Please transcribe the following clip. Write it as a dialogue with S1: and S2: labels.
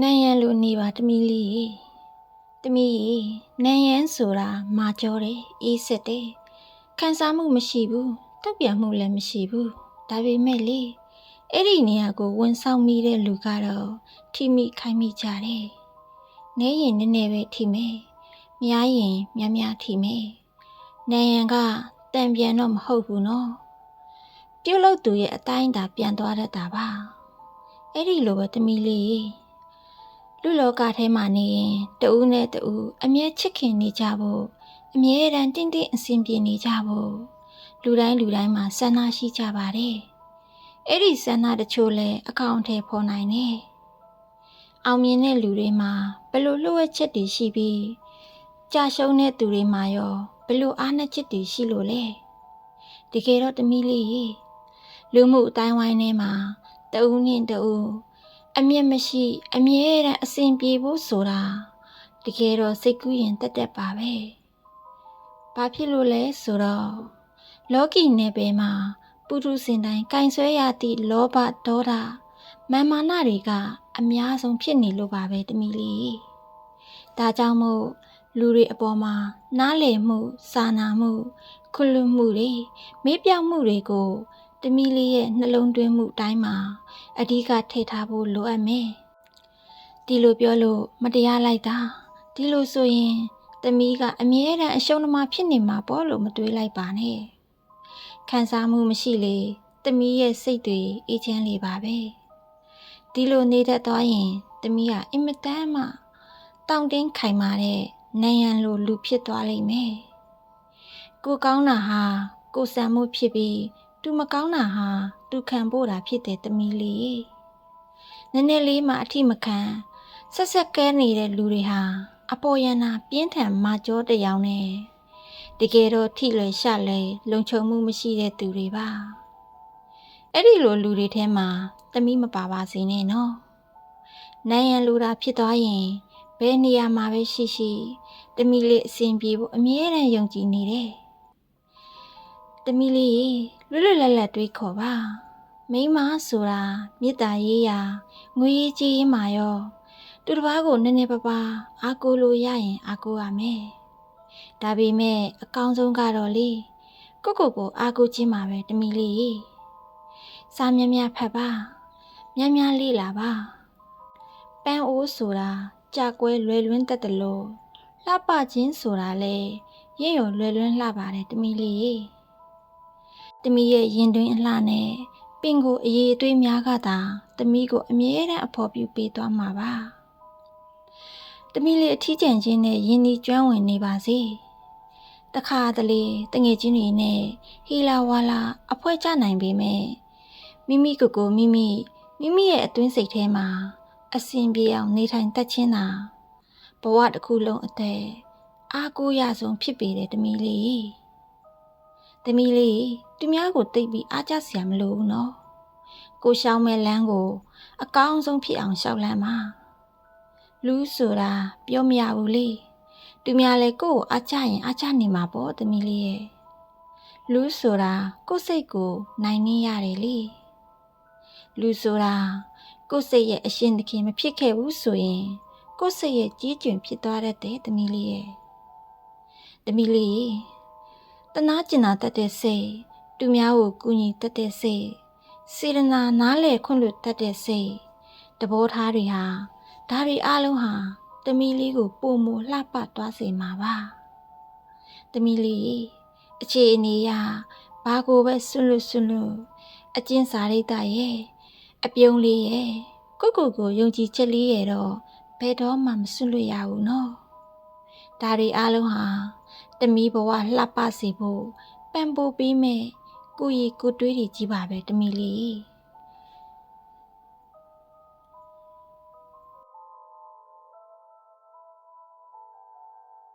S1: နန်ရန်လိုနေပါတမီလေးတမီနန်ရန်ဆိုတာမာကြောတယ်အေးစစ်တယ်ခံစားမှုမရှိဘူးတုတ်ပြန်မှုလည်းမရှိဘူးဒါပေမဲ့လေအဲ့ဒီနေရာကိုဝန်ဆောင်မိတဲ့လူကတော့ထိမိခိုင်းမိကြတယ်နေရင်နည်းနည်းပဲထိမယ်များရင်များများထိမယ်နန်ရန်ကတန်ပြန်တော့မဟုတ်ဘူးနော်ပြုတ်လို့သူရဲ့အတိုင်းသာပြန်သွားတတ်တာပါအဲ့ဒီလိုပဲတမီလေး လူလောကထဲမှာနေရင်တဦးနဲ့တဦးအမြဲချစ်ခင်နေကြဖို့အမြဲတမ်းတင့်တင့်အဆင်ပြေနေကြဖို့လူတိုင်းလူတိုင်းမှာဆန္ဒရှိကြပါတယ်။အဲ့ဒီဆန္ဒတချို့လည်းအကောင့်ထဲပေါ်နိုင်တယ်။အောင်မြင်တဲ့လူတွေမှာဘယ်လိုလှုပ်ဝက်ချက်တွေရှိပြီးကြာရှုံးတဲ့သူတွေမှာရောဘယ်လိုအားနည်းချက်တွေရှိလို့လဲ။တကယ်တော့တမီးလေးရေလူမှုအတိုင်းဝိုင်းထဲမှာတဦးနဲ့တဦး အမျက်မရှိအမြဲတမ်းအစဉ်ပြေဖို့ဆိုတာတကယ်တော့စိတ်ကူးရင်တက်တက်ပါပဲ။ဘာဖြစ်လို့လဲဆိုတော့လောကီနယ်ပယ်မှာပုထုဇဉ်တိုင်းကင်ဆွဲရသည့်လောဘဒေါသမာမာနတွေကအများဆုံးဖြစ်နေလို့ပါပဲတမီလေး။ဒါကြောင့်မို့လူတွေအပေါ်မှာနားလည်မှု စာနာမှု ခွလွတ်မှုတွေမေးပြောက်မှုတွေကို တမီလေးရဲ့နှလုံးသွင်းမှုအတိုင်းမှာအဓိကထည့်ထားဖို့လိုအပ်မယ်။ဒီလိုပြောလို့မတရားလိုက်တာဒီလိုဆိုရင်သမီးကအမြဲတမ်းအရှုံးနမဖြစ်နေမှာပေါ့လို့မတွေးလိုက်ပါနဲ့။ခံစားမှုမရှိလေသမီးရဲ့စိတ်တွေအေးချမ်းလေပါပဲ။ဒီလိုနေတတ်သွားရင်သမီးကအင်မတန်မှတောင့်တင်းခိုင်မာတဲ့နယံလိုလူဖြစ်သွားလိမ့်မယ်။ကိုကောင်းတာဟာကိုဆံမှုဖြစ်ပြီး သူမကောင်းတာဟာသူခံဖို့တာဖြစ်တဲ့သမီးလေးနည်းနည်းလေးမှအထိမခံဆက်ဆက်ကဲနေတဲ့လူတွေဟာအပေါ်ယန္နာပြင်းထန်မာကြောတယောင်နဲ့တကယ်တော့ထိလွယ်ရှလွယ်လုံခြုံမှုမရှိတဲ့သူတွေပါအဲ့ဒီလိုလူတွေထဲမှာသမီးမပါပါစေနဲ့နော်နိုင်ရန်လူတာဖြစ်သွားရင်ဘယ်နေရာမှာပဲရှိရှိသမီးလေးအစဉ်ပြေဖို့အမြဲတမ်းယုံကြည်နေတယ်သမီးလေး လွတ်လွတ်လပ်လပ်တွေးခေါ်ပါမိန်းမဆိုတာမေတ္တာရေးရာငွေရေးကြေးရေးမှာရောသူတစ်ပါးကိုနည်းနည်းပါးပါးအားကိုးလို့ရရင်အားကိုးရမယ်ဒါပေမဲ့အကောင်းဆုံးကတော့လေကိုကိုကိုအားကိုးခြင်းမှာပဲတမီလေးစာမြမြဖတ်ပါမြမြလေးလာပါပန်းအိုးဆိုတာကြာကွဲလွယ်လွန်းတတ်တယ်လို့လှပခြင်းဆိုတာလေရင့်ရုံလွယ်လွန်းလှပါတယ်တမီလေး တမီးရဲ့ရင်တွင်းအလှနဲ့ပင်ကိုအရေးအသွေးများကသာတမီးကိုအမြဲတမ်းအဖော်ပြပေးသွားမှာပါတမီးလေးအထီးကျန်ခြင်းနဲ့ယင်းဒီကျွမ်းဝင်နေပါစေတခါတလေတငယ်ချင်းတွေနဲ့ဟီလာဝါလာအဖွဲကြနိုင်ပေမဲ့မိမိကိုယ်ကိုမိမိမိမိရဲ့အတွင်းစိတ်ထဲမှာအစဉ်ပြေအောင်နေထိုင်တတ်ခြင်းသာဘဝတစ်ခုလုံးအသက်အားကိုးရဆုံးဖြစ်ပေတဲ့တမီးလေး သမီးလေးသူများကိုတိတ်ပြီးအားကြစရာမလိုဘူးနော်ကိုရှောင်းမဲ့လမ်းကို အကောင်းဆုံးဖြစ်အောင်ရှောက်လန်းပါလူဆိုတာပြောမရဘူးလေသူများလည်းကိုယ့်ကိုအားကြရင်အားကြနေမှာပေါ့သမီးလေးရဲ့လူဆိုတာကိုယ့်စိတ်ကို နိုင်နေရတယ်လေလူဆိုတာကိုယ့်စိတ်ရဲ့အရှင်သခင်မဖြစ်ခဲ့ဘူးဆိုရင်ကိုယ့်စိတ်ရဲ့ကြီးကျယ်ဖြစ်သွားတတ်တယ်သမီးလေးရဲ့သမီးလေး တနာကျင်နာတတ်တဲ့စိတ်သူများကိုကူညီတတ်တဲ့စိတ်စေရနာနားလေခွင့်လွတ်တတ်တဲ့စိတ်တဘောထားတွေဟာဒါတွေအလုံးဟာတမီလေးကိုပုံမလှပသွားစေမှာပါတမီလေးအခြေအနေရဘာကိုပဲဆွလွတ်ဆွလွတ်အကျဉ်းစာရိတ္တရဲ့အပြုံးလေးရဲ့ကိုကိုကိုယုံကြည်ချက်လေးရဲ့တော့ဘယ်တော့မှမဆွလွတ်ရဘူးနော်ဒါတွေအလုံးဟာ တမီးဘဝလှပစေဖို့ပံပိုးပေးမဲ့ကိုရီကိုတွေးတွေကြီးပါပဲတမီးလေး